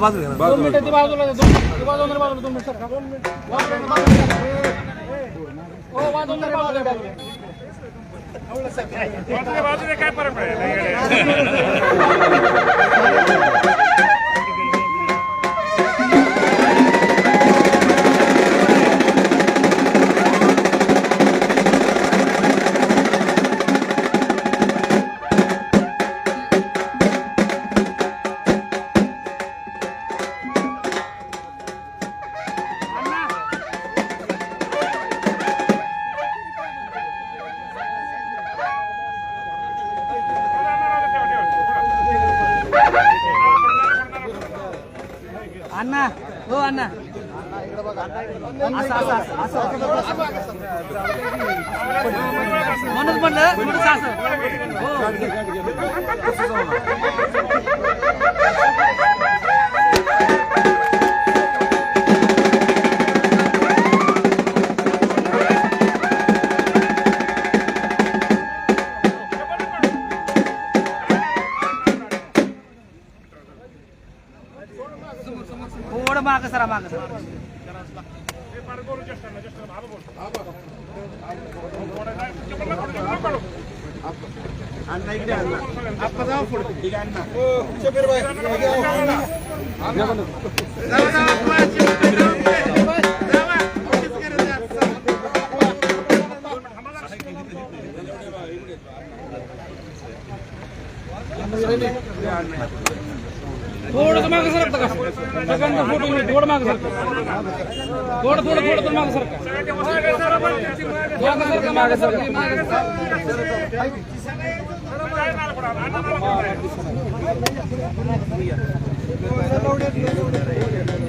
बाजू घ्या दोन मिनिटं ती बाजूला दोन ती बाजूला बाजूला दोन मिनिटं सरका. बाजूला, बाजूला. हो बाजूला बाजूला बाजूला. बाजूला काय फरक पडेल थोडं मागं सरा मागं सरा थोडंसं थोडं मागं सरका थोडं थोडं थोडं थोडं मागं सरका मागं सरका मागं सरका मागं सरका.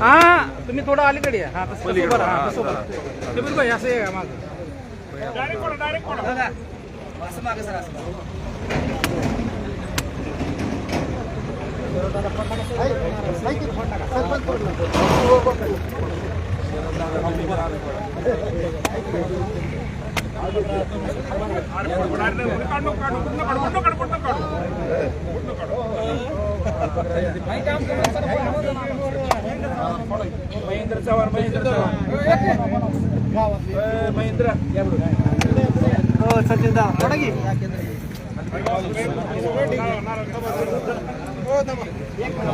हा. तुम्ही थोडं अलीकडे या. हा तसं बरं हा तसं बरं ते बरोबर आहे, असं आहे मागं. बघा. असं मागं सरा असं काढू पूर्ण काढू पूर्ण काढू पूर्ण काढू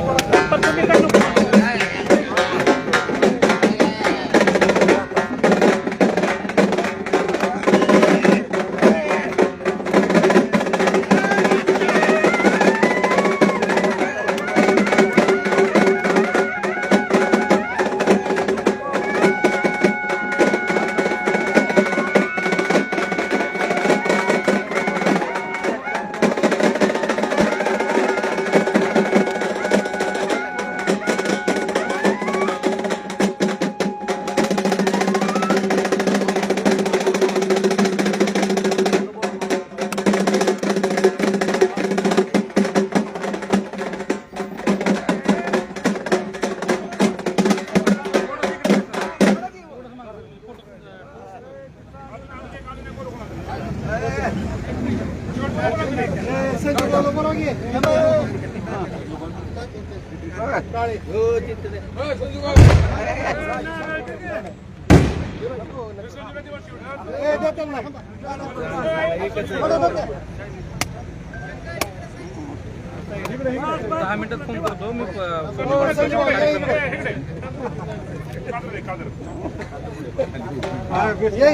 पूर्ण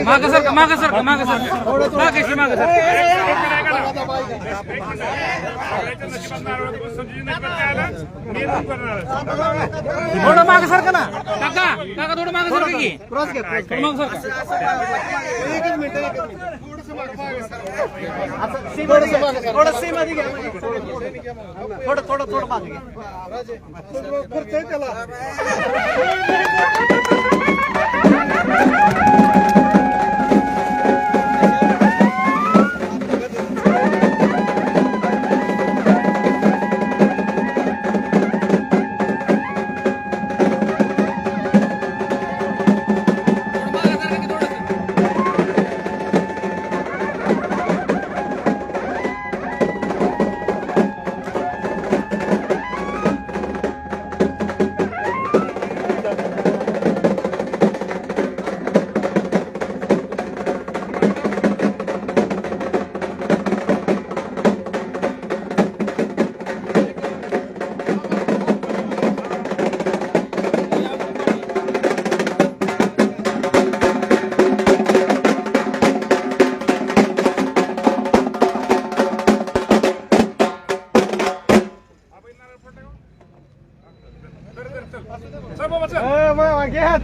मागं सरका मागं सरका मागं सरका मागेशी मागं सरका थोडं मागं सरका ना? काका काका थोडं मागं सरका की थोडं मागं सरका थोडं सेममध्ये घ्या थोडं थोडं थोडं मागे. घ्या घ्या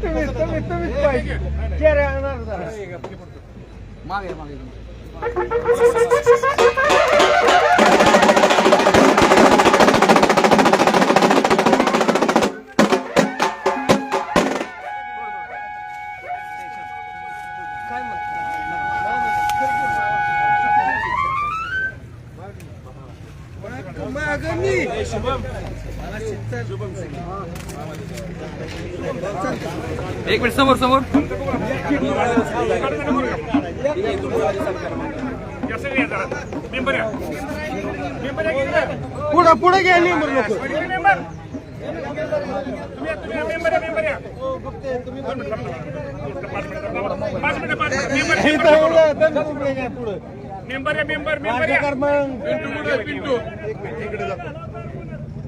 तुम्ही तुम्ही तुम्हीच पाहिजे. चेहरे मागे मागे. एक मिनिट समोर समोर? पुढं पुढे घ्या निंबर लोक पहिले member. Member member Pintu Pintu?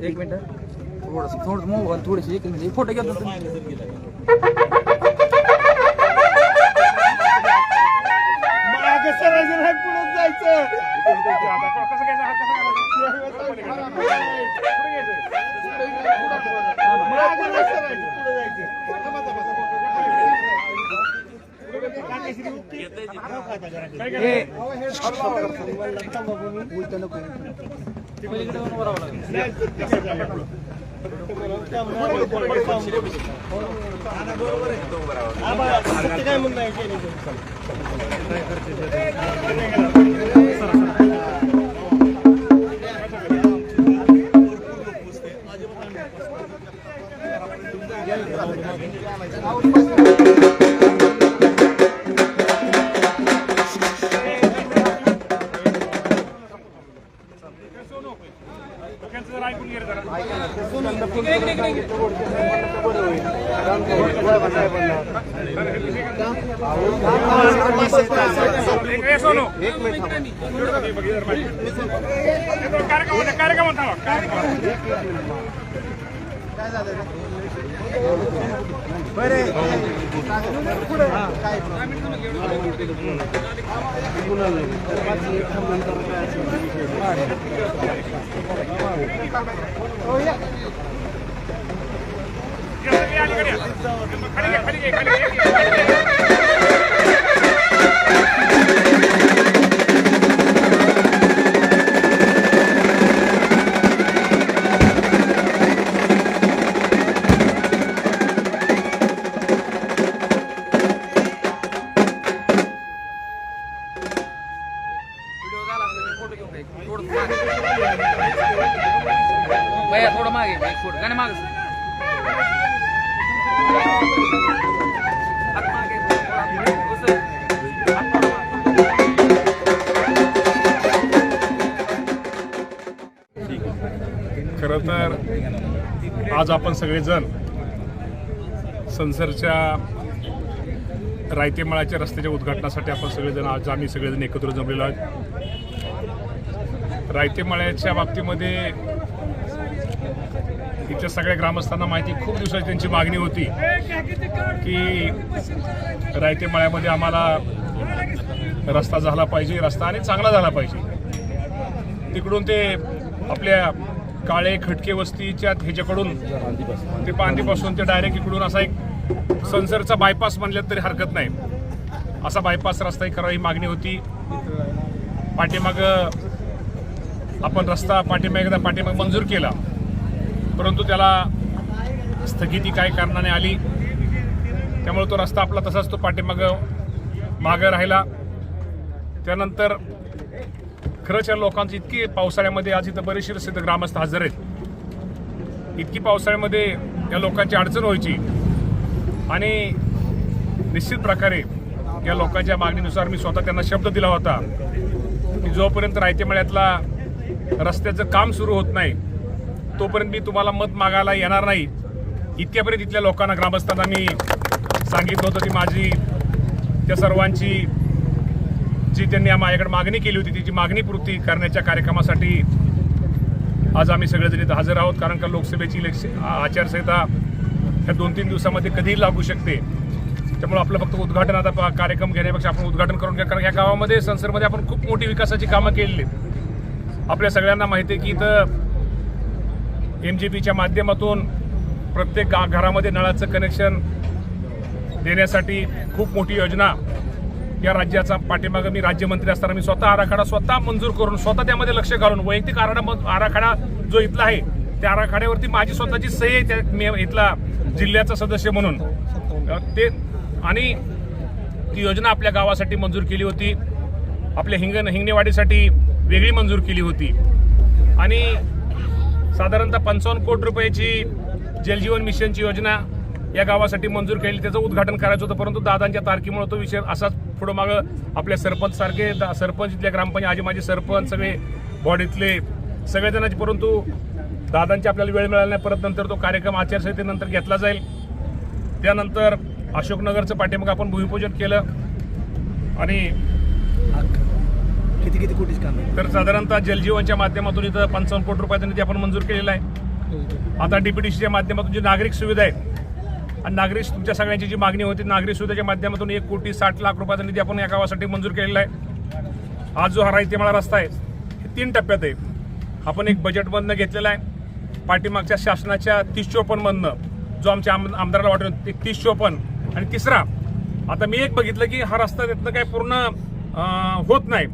एक मिनिट. थोडं थोडं मोबाईल थोडीशी एक मिनिट. फोटो घ्या काय म्हणणं आहे केलं? कार्यक्रम होता, कार्यक्रम होता, कार्यक्रम. या सगळे सगळेजण संसरच्या रायतेमाळ्याच्या रस्त्याच्या उद्घाटनासाठी आपण सगळेजण आज आम्ही सगळेजण एकत्र जमलेलो आहोत. रायतेमाळ्याच्या बाबतीमध्ये इथल्या सगळ्या ग्रामस्थांना माहिती खूप दिवसाची त्यांची मागणी होती की रायतेमाळ्यामध्ये आम्हाला रस्ता झाला पाहिजे रस्ता आणि चांगला झाला पाहिजे. तिकडून ते आपल्या काळे खटके वस्तीच्या ह्याच्याकडून ते पांदीपासून ते डायरेक्ट इकडून असा एक संसरचा बायपास म्हणलं तरी हरकत नाही. असा बायपास रस्ता करावा ही मागणी होती. पाठीमाग आपण रस्ता पाठीमाग एकदा पाठीमाग मंजूर केला. परंतु त्याला स्थगिती काय कारणाने आली. त्यामुळे तो रस्ता आपला तसाच तो पाठीमाग मागं राहिला. त्यानंतर खरंच या लोकांची इतकी पावसाळ्यामध्ये आज इथं बरेचसे रस्ते ग्रामस्थ हजर आहेत. इतकी पावसाळ्यामध्ये या लोकांची अडचण व्हायची. आणि निश्चित प्रकारे या लोकांच्या मागणीनुसार मी स्वतः त्यांना शब्द दिला होता की जोपर्यंत रायतेमळ्यातला रस्त्याचं काम सुरू होत नाही तोपर्यंत मी तुम्हाला मत मागायला येणार नाही. इतक्यापर्यंत इथल्या लोकांना ग्रामस्थांना मी सांगितलं होतं की माझी त्या सर्वांची जी त्यांनी माझ्याकडे मागणी केली होती तिची मागणी पूर्ती करण्याच्या कार्यक्रमासाठी आज आम्ही सगळेजण इथं हजर आहोत कारण का लोकसभेची इलेक्शन आचारसंहिता ह्या दोन तीन दिवसामध्ये कधीही लागू शकते. त्यामुळे आपलं फक्त उद्घाटन आता कार्यक्रम घेण्यापेक्षा आपण उद्घाटन करून घ्या कारण या गावामध्ये संसदमध्ये आपण खूप मोठी विकासाची कामं केलेली आहेत. आपल्या सगळ्यांना माहिती आहे की इथं एम जी पीच्या माध्यमातून प्रत्येक गा घरामध्ये नळाचं कनेक्शन देण्यासाठी खूप मोठी योजना या राज्याचा पाठीमागं मी राज्यमंत्री असताना मी स्वतः आराखडा स्वतः मंजूर करून स्वतः त्यामध्ये लक्ष घालून वैयक्तिक आराखडा आराखडा जो इथला आहे त्या आराखड्यावरती माझी स्वतःची सही आहे त्या मी इथला जिल्ह्याचा सदस्य म्हणून. ते आणि ती योजना आपल्या गावासाठी मंजूर केली होती. आपल्या हिंग हिंगणेवाडीसाठी वेगळी मंजूर केली होती. आणि साधारणतः पंचावन्न कोटी रुपयाची जलजीवन मिशनची योजना या गावासाठी मंजूर केली. त्याचं उद्घाटन करायचं होतं परंतु दादांच्या तारखेमुळे तो विषय असाच पुढं मागं आपल्या सरपंच सारखे दा- सरपंच इथल्या ग्रामपंचायत आजी माझे सरपंच सगळे बॉडीतले सगळेजणांचे परंतु दादांची आपल्याला वेळ मिळाला नाही. परत नंतर तो कार्यक्रम आचारसंहितेनंतर घेतला जाईल. त्यानंतर अशोकनगरचं पाठीमाग आपण भूमिपूजन केलं. आणि किती किती कोटीच काम तर साधारणतः जलजीवनच्या माध्यमातून इथं पंचावन्न कोटी रुपयाचा निधी आपण मंजूर केलेला आहे. आता डीपीडीसीच्या माध्यमातून जी नागरिक सुविधा आहे आणि नागरिक तुमच्या सगळ्यांची जी मागणी होती नागरिक सुविधेच्या माध्यमातून एक कोटी साठ लाख रुपयाचा निधी आपण या गावासाठी मंजूर केलेला आहे. आज जो हा रायतेमाळा रस्ता आहे हे तीन टप्प्यात आहे. आपण एक बजेटमधनं घेतलेला आहे. पाठीमागच्या शासनाच्या तीस चोपन्नमधनं जो आमच्या आम आमदाराला वाटतो एक तीस चोपन्न. आणि तिसरा आता मी एक बघितलं की हा रस्ता त्यातनं काय पूर्ण होत नाही.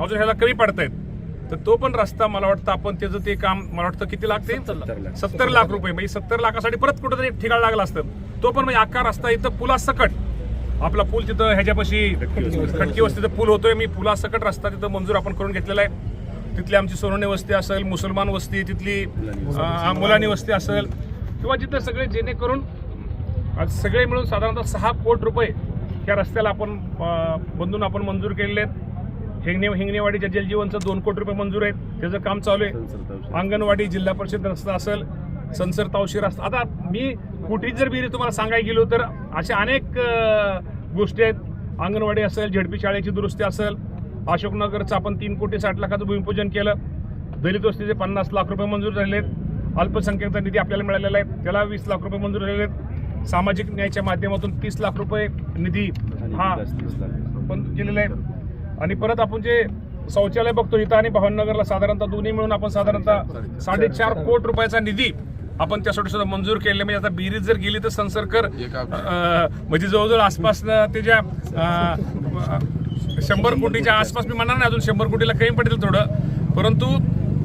अजून ह्याला कमी पडत आहेत तर तो पण रस्ता मला वाटतं आपण त्याचं ते काम मला वाटतं किती लागते सत्तर लाख रुपये. म्हणजे सत्तर लाखासाठी परत कुठेतरी ठिकाण लागला असतं. तो पण म्हणजे अख्खा रस्ता इथं पुलासकट. आपला पूल तिथं ह्याच्यापाशी खटकी वस्तीचा पूल होतोय. मी पुलासकट रस्ता तिथं मंजूर आपण करून घेतलेला आहे. तिथली आमची सोनवणे वस्ती असेल मुसलमान वस्ती तिथली मुलानी वस्ती असेल किंवा जिथं सगळे जेणेकरून आज सगळे मिळून साधारणतः सहा कोटी रुपये या रस्त्याला आपण बंधून आपण मंजूर केलेले आहेत. हिंगणे हिंगणेवाडीच्या जलजीवनचं दोन कोटी रुपये मंजूर आहेत. त्याचं काम चालू आहे. अंगणवाडी जिल्हा परिषद रस्ता असेल संसर तावशी रस्ता. आता मी कुठेही जर बिरी तुम्हाला सांगायला गेलो तर अशा अनेक गोष्टी आहेत. अंगणवाडी असेल झेडपी शाळेची दुरुस्ती असेल अशोकनगरचं आपण तीन कोटी साठ लाखाचं भूमिपूजन केलं. दलित वस्तीचे पन्नास लाख रुपये मंजूर झालेले आहेत. अल्पसंख्याकचा निधी आपल्याला मिळालेला आहे. त्याला वीस लाख रुपये मंजूर झालेले आहेत. सामाजिक न्यायाच्या माध्यमातून तीस लाख रुपये निधी हा पण केलेला आहे आणि परत आपण जे शौचालय बघतो इथं आणि भावनगरला साधारणतः दोन्ही मिळून आपण साधारणतः साडेचार कोटी रुपयाचा निधी आपण त्यासाठी सुद्धा मंजूर केले म्हणजे आता बिरीज जर गेली तर संसरकर म्हणजे जवळजवळ आसपास त्याच्या अं, शंभर कोटीच्या आसपास मी म्हणणार नाही अजून शंभर कोटीला कमी पडेल थोडं परंतु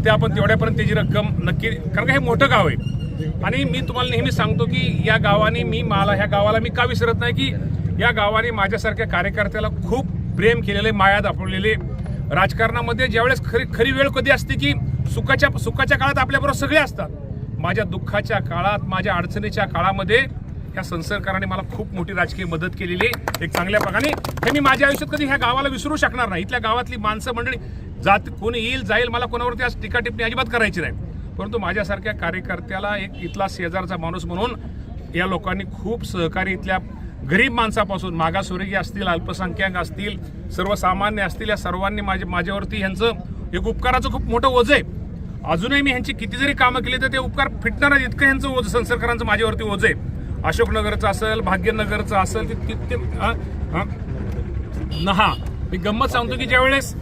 ते आपण तेवढ्यापर्यंत त्याची रक्कम नक्की कारण का हे मोठं गाव आहे. आणि मी तुम्हाला नेहमी सांगतो की या गावाने मी मला ह्या गावाला मी का विसरत नाही की या गावाने माझ्यासारख्या कार्यकर्त्याला खूप प्रेम केलेले माया दाखवलेले राजकारणामध्ये ज्यावेळेस खरी खरी वेळ कधी असते की सुखाच्या सुखाच्या काळात आपल्याबरोबर सगळे असतात. माझ्या दुःखाच्या काळात माझ्या अडचणीच्या काळामध्ये ह्या संसरकाराने मला खूप मोठी राजकीय मदत केलेली आहे. एक चांगल्या प्रकारे. हे मी माझ्या आयुष्यात कधी ह्या गावाला विसरू शकणार नाही. इथल्या गावातली माणसं मंडळी जात कोणी येईल जाईल मला कोणावरती आज टीका टिप्पणी अजिबात करायची नाही. परंतु माझ्यासारख्या कार्यकर्त्याला एक इथला शेजारचा माणूस म्हणून या लोकांनी खूप सहकारी इथल्या गरीब माणसापासून मागासवर्गीय असतील अल्पसंख्याक असतील सर्वसामान्य असतील या सर्वांनी माझे माझ्यावरती ह्यांचं एक उपकाराचं खूप मोठं ओझ आहे. अजूनही मी ह्यांची किती जरी कामं केली तर ते उपकार फिटणार नाही इतकं ह्यांचं ओझ संसरकरांचं माझ्यावरती ओझ आहे अशोकनगरचं असेल भाग्यनगरचं असेल ते ते- ते हा? हा? न हा मी गंमत सांगतो की ज्यावेळेस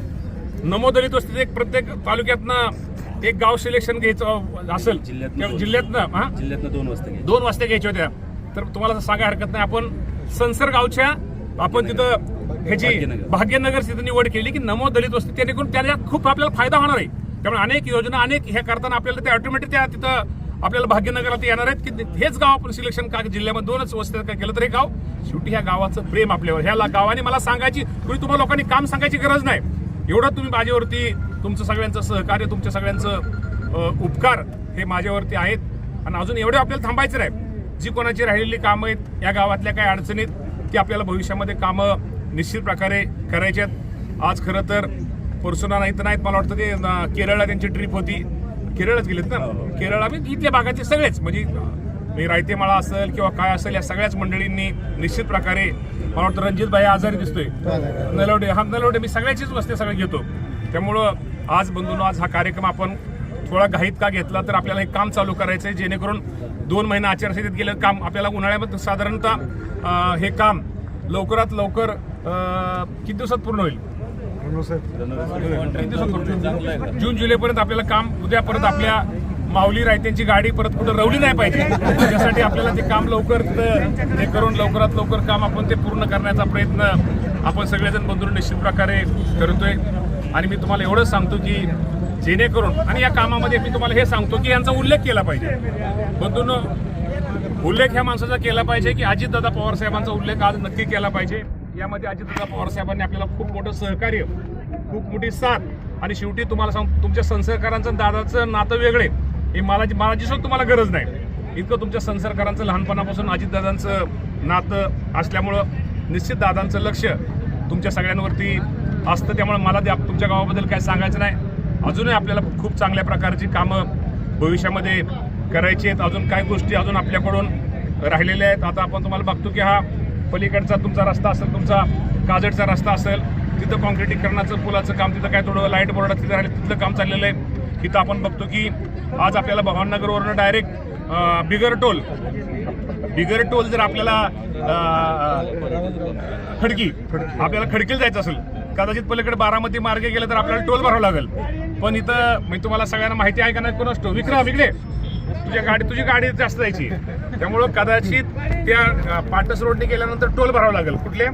नमो दलित वस्तीत एक प्रत्येक तालुक्यातनं एक गाव सिलेक्शन घ्यायचं असेल दोन. जिल्ह्यातनं हा जिल्ह्यातनं दोन वाजता. दोन वाजता घ्यायच्या होत्या तर तुम्हाला सांगा हरकत नाही आपण संसर गावच्या आपण तिथं ह्याची भाग्यनगर. भाग्यनगर तिथं निवड केली की नमो दलित वस्ती त्याने त्याला खूप आपल्याला फायदा होणार आहे त्यामुळे अनेक योजना अनेक हे करताना आपल्याला ते ऑटोमॅटिक त्या तिथं आपल्याला भाग्यनगरात येणार आहेत की हेच गाव आपण सिलेक्शन का जिल्ह्यामध्ये दोनच वस्त्यात काय केलं तर हे गाव. शेवटी ह्या गावाचं प्रेम आपल्यावर ह्या गावाने मला सांगायची तुम्ही तुम्हाला लोकांनी काम सांगायची गरज नाही. एवढं तुम्ही माझ्यावरती तुमचं सगळ्यांचं सहकार्य तुमच्या सगळ्यांचं उपकार हे माझ्यावरती आहेत. आणि अजून एवढे आपल्याला थांबायचं नाही. जी कोणाची राहिलेली कामं आहेत या गावातल्या काही अडचणीत ती आपल्याला भविष्यामध्ये कामं निश्चित प्रकारे करायची आहेत. आज खरं तर परसुना नाही तर नाहीत मला वाटतं ते केरळला त्यांची ट्रिप होती. केरळच गेलेत ना? केरळ आम्ही इथल्या भागातले सगळेच. म्हणजे मी रायतेमाळा असेल किंवा काय असेल या सगळ्याच मंडळींनी निश्चित प्रकारे मला वाटतं रणजित भाई आजारी दिसतोय. नलवडे हा नलवडे मी सगळ्याचीच वस्ते सगळे घेतो. त्यामुळं आज बंधून आज हा कार्यक्रम आपण थोडा घाईत का घेतला तर आपल्याला हे काम चालू करायचं आहे जेणेकरून दोन महिने आचारसंहितेत गेलं काम आपल्याला उन्हाळ्यामध्ये साधारणतः हे काम लवकरात लवकर किती दिवसात पूर्ण होईल? हो, जून जुलैपर्यंत आपल्याला काम उद्या परत आपल्या माऊली रायत्यांची गाडी परत कुठं रवली नाही पाहिजे. त्यासाठी आपल्याला ते काम लवकर हे करून लवकरात लवकर काम आपण ते पूर्ण करण्याचा प्रयत्न आपण सगळेजण बंधून निश्चित प्रकारे करतोय. आणि मी तुम्हाला एवढंच सांगतो की जेणेकरून आणि या कामामध्ये मी तुम्हाला हे सांगतो की यांचा उल्लेख केला पाहिजे. बंधून उल्लेख ह्या माणसाचा केला पाहिजे की अजितदादा पवार साहेबांचा उल्लेख आज नक्की केला पाहिजे. यामध्ये अजितदादा पवार साहेबांनी आपल्याला खूप मोठं सहकार्य खूप मोठी साथ आणि शेवटी तुम्हाला सांग तुमच्या संसर्कारांचं दादाचं नातं वेगळे. हे मला मला सुद्धा तुम्हाला गरज नाही. इतकं तुमच्या संसरकारांचं लहानपणापासून अजितदादांचं नातं असल्यामुळं निश्चित दादांचं लक्ष तुमच्या सगळ्यांवरती असतं. त्यामुळे मला ते तुमच्या गावाबद्दल काय सांगायचं नाही. अजूनही आपल्याला खूप चांगल्या प्रकारची कामं भविष्यामध्ये करायची आहेत. अजून काही गोष्टी अजून आपल्याकडून राहिलेल्या आहेत. आता आपण तुम्हाला बघतो की हा पलीकडचा तुमचा रस्ता असेल तुमचा काजडचा रस्ता असेल तिथं कॉन्क्रिटीकरणाचं पुलाचं काम तिथं काय थोडं लाइट बोर्ड तिथं राहिले तिथलं काम चाललेलं आहे. तिथं आपण बघतो की आज आपल्याला भवाननगरवरनं डायरेक्ट बिगर टोल बिगर टोल जर आपल्याला खडकी आपल्याला खडकीला जायचं असेल कदाचित पलीकडे बारामती मार्गे गेलं तर आपल्याला टोल भरावा लागेल. पण इथं म्हणजे तुम्हाला सगळ्यांना माहिती आहे का नाही कोण असतो? विक्रम इकडे तुझ्या गाडी तुझी गाडी जास्त जायची. त्यामुळं कदाचित त्या पाटस रोडने गेल्यानंतर टोल भरावा लागेल. कुठल्या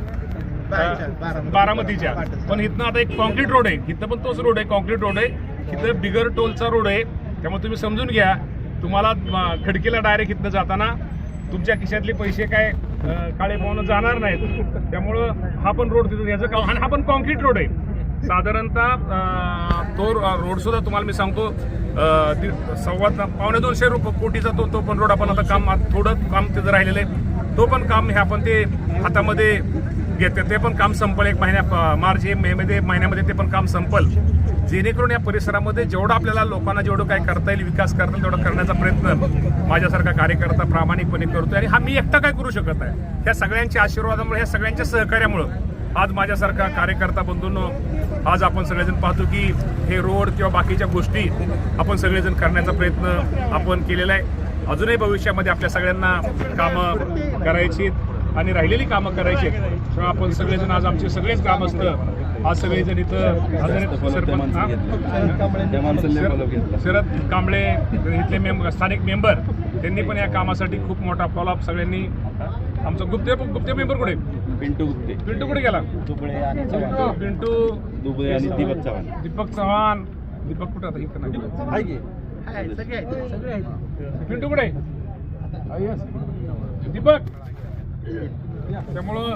बारामतीच्या. पण इथनं आता एक कॉन्क्रीट रोड आहे. इथं पण तोच रोड आहे. कॉन्क्रीट रोड आहे. इथं बिगर टोलचा रोड आहे. त्यामुळे तुम्ही समजून घ्या. तुम्हाला खडकीला डायरेक्ट इथनं जाताना तुमच्या खिशातले पैसे काय काळे पाहून जाणार नाहीत. त्यामुळं हा पण रोड तिथं याचं काम. आणि हा पण कॉन्क्रीट रोड आहे. साधारणतः तो रोड सुद्धा तुम्हाला मी सांगतो अं, सव्वा पावणे दोनशे रुपये कोटीचा तो तो पण रोड आपण आता काम थोडं काम तिथं राहिलेलं आहे. तो पण काम हे आपण ते हातामध्ये घेते ते पण काम संपल. एक महिन्या मार्च हे मे मध्ये महिन्यामध्ये ते पण काम संपल. जेणेकरून या परिसरामध्ये जेवढं आपल्याला लोकांना जेवढं काय करता येईल विकास करता येईल तेवढा करण्याचा प्रयत्न माझ्यासारखा कार्यकर्ता प्रामाणिकपणे करतोय. आणि हा मी एकटा काय करू शकत आहे ह्या सगळ्यांच्या आशीर्वादामुळे ह्या सगळ्यांच्या सहकार्यामुळं आज माझ्यासारखा कार्यकर्ता बंधूंनो आज आपण सगळेजण पाहतो की हे रोड किंवा बाकीच्या गोष्टी आपण सगळेजण करण्याचा प्रयत्न आपण केलेला आहे. अजूनही भविष्यामध्ये आपल्या सगळ्यांना कामं करायची आणि राहिलेली कामं करायची आहेत. तेव्हा आपण सगळेजण आज आमचे सगळेच काम असतं आज सगळेजण इथं शरद कांबळे इथले मेंबर स्थानिक मेंबर त्यांनी पण या कामासाठी खूप मोठा फॉलोअप सगळ्यांनी आमचा गुप्ते गुप्ते मेंबर कुठे? पिंटू गुप्ते. पिंटू कुठे गेला? दुबळे आणि पिंटू पिंटू. दुबळे आणि दीपक चव्हाण. दीपक चव्हाण. दीपक कुठे आता? इथं नाही. पिंटू कुठे? दीपक. त्यामुळं